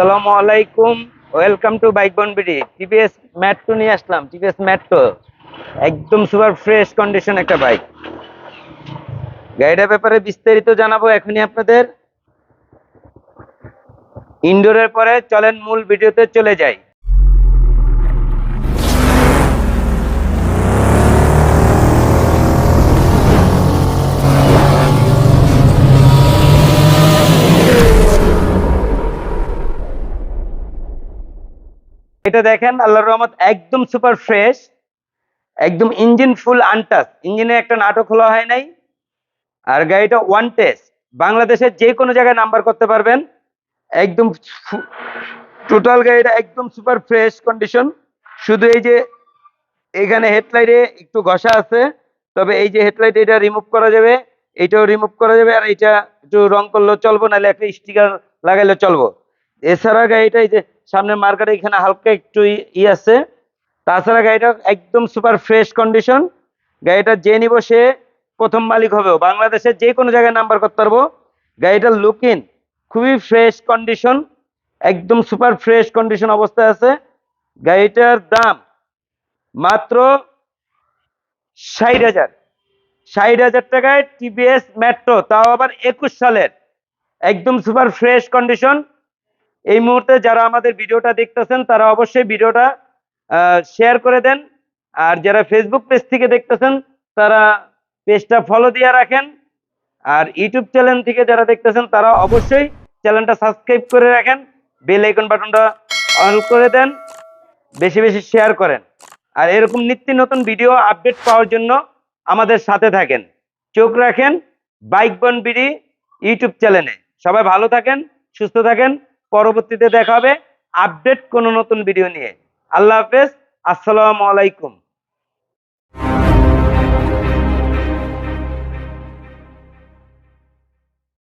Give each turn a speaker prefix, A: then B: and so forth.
A: আসসালামু আলাইকুম। Welcome to bike বনবিডি টিভিএস ম্যাট্রো নিয়ে আসলাম। টিভিএস ম্যাট্রো একদম সুপার ফ্রেশ কন্ডিশন একটা বাইক গাড়িটার ব্যাপারে বিস্তারিত জানাব এখনই আপনাদের। ইনডোরের পরে চলেন মূল ভিডিওতে চলে যাই। এটা দেখেন, আল্লাহর রহমত একদম সুপার ফ্রেশ একদম ইঞ্জিন ফুল আনটাচ ইঞ্জিনে একটা নাটক খোলা হয় নাই, আর গাড়িটা ওয়ান টেস্ট বাংলাদেশের যে কোনো জায়গায় নাম্বার করতে পারবেন। একদম টোটাল গাড়িটা একদম সুপার ফ্রেশ কন্ডিশন শুধু এই যে এখানে হেডলাইটে একটু ঘষা আছে, তবে এই যে হেডলাইট এটা রিমুভ করা যাবে, এটাও রিমুভ করা যাবে, আর এটা একটু রং করলেও চলবো, নাহলে একটা স্টিকার লাগাইলে চলবো। এছাড়া গাড়িটা এই যে সামনে মার্কেটে এখানে হালকা একটু ই- আছে। তাছাড়া গাড়িটা একদম সুপার ফ্রেশ কন্ডিশন গাড়িটা যে নিব সে প্রথম মালিক হবেও বাংলাদেশের যে কোনো জায়গায় নাম্বার করতে পারব। গাড়িটার লুকিং খুবই ফ্রেশ কন্ডিশন একদম সুপার ফ্রেশ কন্ডিশন অবস্থায় আছে। গাড়িটার দাম মাত্র ষাট হাজার। ষাট হাজার টাকায় টিভিএস মেট্রো তাও আবার একুশ সালের। একদম সুপার ফ্রেশ কন্ডিশন এই মুহূর্তে যারা আমাদের ভিডিওটা দেখতেছেন, তারা অবশ্যই ভিডিওটা শেয়ার করে দেন। আর যারা ফেসবুক পেজ থেকে দেখতেছেন, তারা পেজটা ফলো দিয়ে রাখেন। আর ইউটিউব চ্যানেল থেকে যারা দেখতেছেন, তারা অবশ্যই চ্যানেলটা সাবস্ক্রাইব করে রাখেন। বেল আইকন বাটনটা অন করে দেন। বেশি বেশি শেয়ার করেন। আর এরকম নিত্য নতুন ভিডিও আপডেট পাওয়ার জন্য আমাদের সাথে থাকেন। চোখ রাখেন বাইক বন বিডি ইউটিউব চ্যানেলে সবাই ভালো থাকেন, সুস্থ থাকেন। পরবর্তীতে দেখা হবে। আপডেট কোনো নতুন ভিডিও নিয়ে। আল্লাহ হাফেজ। আসসালামু আলাইকুম।